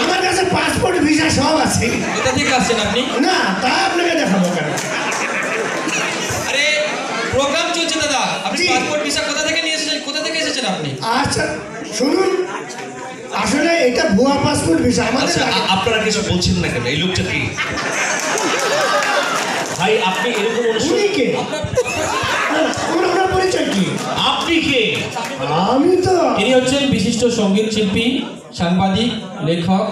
আমার কাছে passport visa সব আছে কোথা থেকে আসছেন আপনি না তা আপনাকে দেখাবো কেন আরে প্রোগ্রাম চলছে দাদা আপনি। পাসপোর্ট ভিসা কোথা থেকে নিয়ে কোথা থেকে এসেছেন আপনি আচ্ছা শুনুন এটা ভুয়া পাসপোর্ট ভিসা আমাদের আচ্ছা আপনারা কিছু বলছেন না কেন? এই লোকটা কি? ভাই আপনি এরকম উনি কে? পরিচয় কি? আপনি কে? আমি তো ইনি হচ্ছেন বিশিষ্ট সংগীত শিল্পী সাংবাদিক লেখক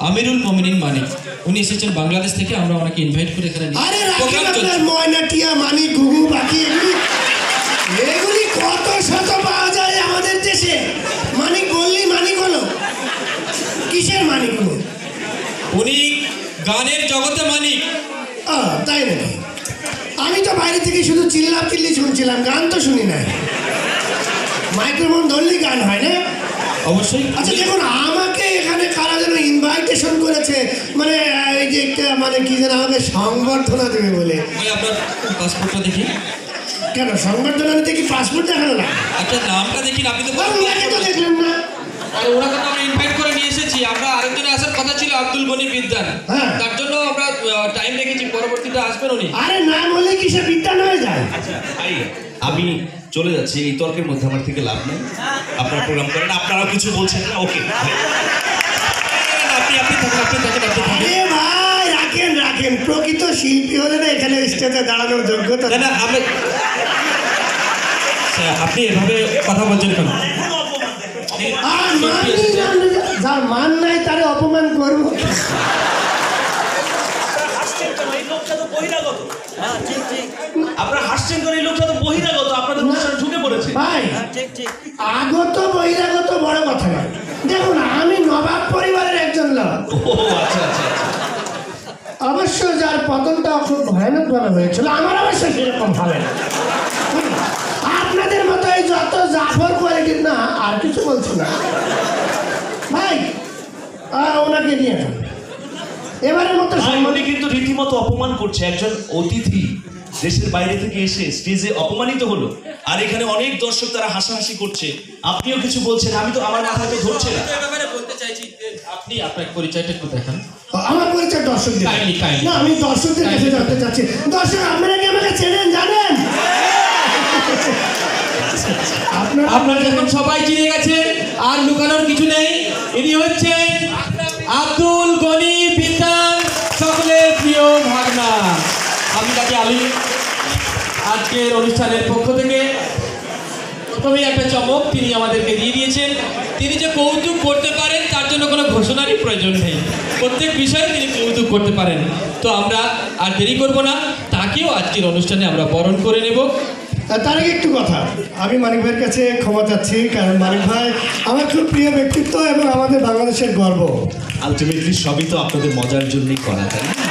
আমিরুল মমিনিন মানিক। উনি এসেছেন বাংলাদেশ থেকে আমরা ওনাকে ইনভাইট করে এখানে আরে রাখেন আপনার ময়না টিয়া মানি ঘুঘু পাখি এগুলি এগুলি কত শত পাওয়া যায় আমাদের দেশে মানিক বললি মানিক হলো কিসের মানিক হলো উনি গানের জগতে মানিক। তাই নাকি? আমি তো বাইরে থেকে শুধু চিল্লাপ চিল্লি শুনছিলাম গান তো শুনি নাই। মাইক্রোফোন ধরলেই গান হয় না? অবশ্যই। আচ্ছা দেখুন আমাকে এখানে কারা যেন ইনভাইটেশন করেছে মানে এই যে একটা মানে কি যেন আমাকে সংবর্ধনা দেবে বলে। আপনার পাসপোর্টটা দেখি। কেন সংবর্ধনা নিতে কি পাসপোর্ট দেখানো না? আপনার নামটা দেখি আপনি তো দেখলেন না। আরে ওনাকে তো আমরা ইনভাইট করে নিয়ে এসেছি আমরা আরেকজনে আব্দুল গনি বিদ্যান। হ্যাঁ। তার জন্য আমরা টাইম রেখেছি পরবর্তীতে আসবেন উনি। আরে না হলে কি সে বিদ্যান হয়ে যায়? আচ্ছা আমি চলে যাচ্ছি এই তর্কের মধ্যে আমার থেকে লাভ নেই। আপনারা প্রোগ্রাম করেন আপনারাও কিছু বলছেন না ওকে আপনি আপনি থাকেন আপনি থাকেন আপনি থাকেন। ভাই রাখেন রাখেন প্রকৃত শিল্পী হলে না এখানে স্টেজে দাঁড়ানোর যোগ্যতা না না আমি আপনি এভাবে কথা বলছেন কেন? আর যার মান নাই তারে অপমান করব। আগত বহিরাগত বড় কথা নয়। দেখুন আমি নবাব পরিবারের একজন আচ্ছা আচ্ছা আচ্ছা। অবশ্য যার পতনটা খুব ভয়ানক ভাবে হয়েছিল আমার অবশ্য সেরকম হবে না। আপনাদের মতো যত জাফর কোয়ালিটির না আর কিছু বলছি না ভাই আহ, ওনাকে নিয়ে যান। এবারের মতো সম্মান কিন্তু রীতিমতো অপমান করছে একজন অতিথি দেশের বাইরে থেকে এসে স্টেজে অপমানিত হলো। আর এখানে অনেক দর্শক তারা হাসাহাসি করছে। আপনিও কিছু বলছেন আমি তো আমার মাথায় তো ধরছে না। ব্যাপারে বলতে চাইছি আপনি আপনার পরিচয়টা একটু দেখান। আমার পরিচয় দর্শকদের. না আমি দর্শকদের কাছে জানতে চাচ্ছি। দর্শক আপনারা কি আমাকে চেনেন জানেন? আপনারা আপনারা যখন সবাই চিনে গেছেন আর লুকানোর কিছু নেই। ইনি হচ্ছেন আব্দুল গনি। আজকের অনুষ্ঠানের পক্ষ থেকে প্রথমেই একটা চমক তিনি আমাদেরকে দিয়ে দিয়েছেন। তিনি যে কৌতুক করতে পারেন তার জন্য কোনো ঘোষণারই প্রয়োজন নেই। প্রত্যেক বিষয়ে তিনি কৌতুক করতে পারেন। তো আমরা আর দেরি করব না তাকেও আজকের অনুষ্ঠানে আমরা বরণ করে নেব। তার আগে একটু কথা। আমি মানিক ভাইয়ের কাছে ক্ষমা চাচ্ছি কারণ মানিক ভাই আমার খুব প্রিয় ব্যক্তিত্ব এবং আমাদের বাংলাদেশের গর্ব। আলটিমেটলি সবই তো আপনাদের মজার জন্যই করা তাই না?